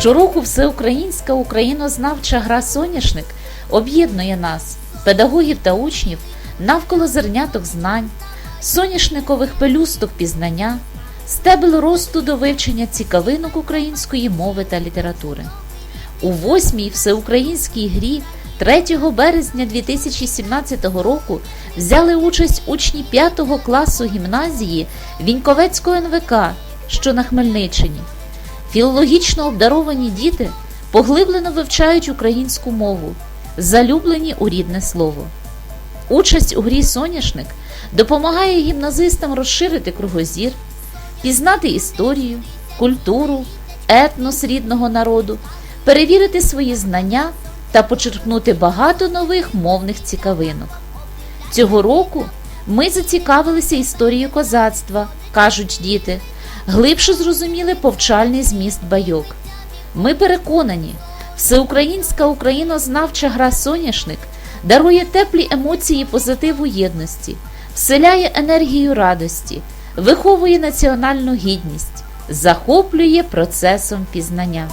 Щороку всеукраїнська українознавча гра Соняшник об'єднує нас, педагогів та учнів, навколо зерняток знань, соняшникових пелюсток пізнання, стебел росту до вивчення цікавинок української мови та літератури. У восьмій всеукраїнській грі 3 березня 2017 року взяли участь учні 5 класу гімназії Віньковецького НВК, що на Хмельниччині. Філологічно обдаровані діти поглиблено вивчають українську мову, залюблені у рідне слово. Участь у грі Соняшник допомагає гімназистам розширити кругозір, пізнати історію, культуру, етнос рідного народу, перевірити свої знання та почерпнути багато нових мовних цікавинок. Цього року ми зацікавилися історією козацтва, кажуть діти, глибше зрозуміли повчальний зміст байок. Ми переконані, всеукраїнська українознавча гра Соняшник дарує теплі емоції позитиву єдності, вселяє енергію радості, виховує національну гідність, захоплює процесом пізнання.